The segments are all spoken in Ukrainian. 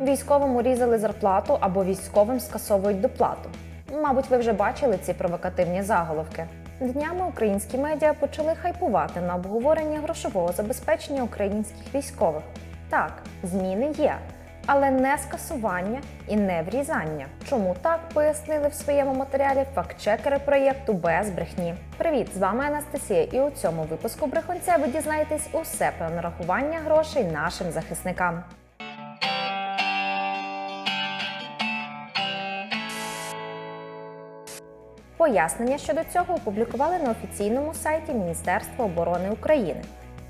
Військовому різали зарплату або військовим скасовують доплату. Мабуть, ви вже бачили ці провокативні заголовки. Днями українські медіа почали хайпувати на обговорення грошового забезпечення українських військових. Так, зміни є, але не скасування і не врізання. Чому так пояснили в своєму матеріалі фактчекери проєкту без брехні. Привіт, з вами Анастасія, і у цьому випуску брехунця ви дізнаєтесь усе про нарахування грошей нашим захисникам. Пояснення щодо цього опублікували на офіційному сайті Міністерства оборони України.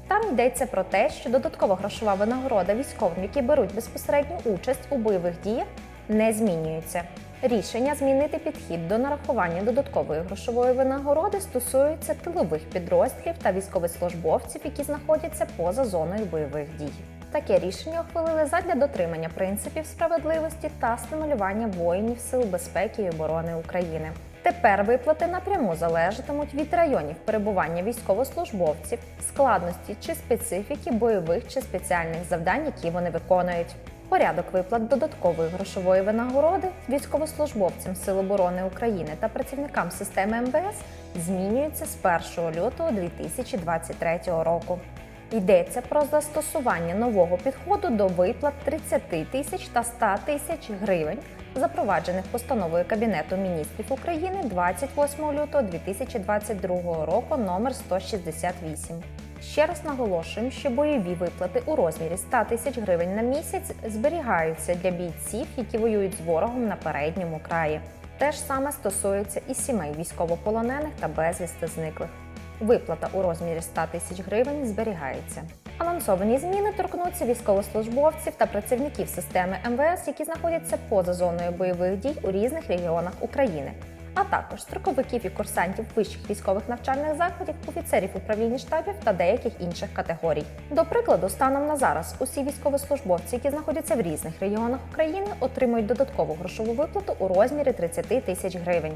Там йдеться про те, що додаткова грошова винагорода військовим, які беруть безпосередню участь у бойових діях, не змінюється. Рішення змінити підхід до нарахування додаткової грошової винагороди стосується тилових підрозділів та військовослужбовців, які знаходяться поза зоною бойових дій. Таке рішення ухвалили задля дотримання принципів справедливості та стимулювання воїнів Сил безпеки і оборони України. Тепер виплати напряму залежатимуть від районів перебування військовослужбовців, складності чи специфіки бойових чи спеціальних завдань, які вони виконують. Порядок виплат додаткової грошової винагороди військовослужбовцям Сил оборони України та працівникам системи МВС змінюється з 1 лютого 2023 року. Йдеться про застосування нового підходу до виплат 30 тисяч та 100 тисяч гривень, запроваджених постановою Кабінету міністрів України 28 лютого 2022 року номер 168. Ще раз наголошуємо, що бойові виплати у розмірі 100 тисяч гривень на місяць зберігаються для бійців, які воюють з ворогом на передньому краї. Те ж саме стосується і сімей військовополонених та безвісти зниклих. Виплата у розмірі 100 тисяч гривень зберігається. Анонсовані зміни торкнуться військовослужбовців та працівників системи МВС, які знаходяться поза зоною бойових дій у різних регіонах України, а також строковиків і курсантів вищих військових навчальних закладів, офіцерів управління штабів та деяких інших категорій. До прикладу, станом на зараз усі військовослужбовці, які знаходяться в різних регіонах України, отримують додаткову грошову виплату у розмірі 30 тисяч гривень.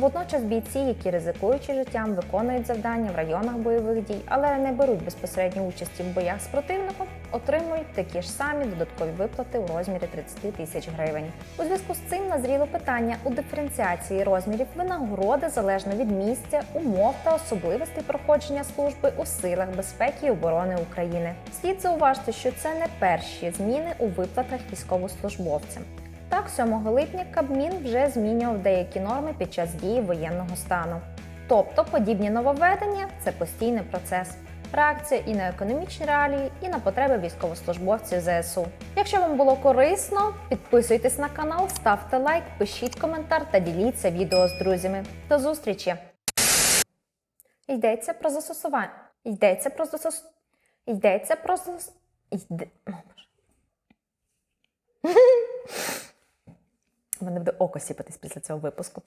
Водночас бійці, які ризикуючи життям, виконують завдання в районах бойових дій, але не беруть безпосередньо участі в боях з противником, отримують такі ж самі додаткові виплати у розмірі 30 тисяч гривень. У зв'язку з цим назріло питання у диференціації розмірів винагороди залежно від місця, умов та особливостей проходження служби у силах безпеки і оборони України. Слід зауважити, що це не перші зміни у виплатах військовослужбовцям. Так, 7 липня Кабмін вже змінював деякі норми під час дії воєнного стану. Тобто подібні нововведення це постійний процес. Реакція і на економічні реалії, і на потреби військовослужбовців ЗСУ. Якщо вам було корисно, підписуйтесь на канал, ставте лайк, пишіть коментар та діліться відео з друзями. До зустрічі! Йдеться про застосування. Йдеться про застос... Йдеться про зас... мене буде око сіпатись після цього випуску.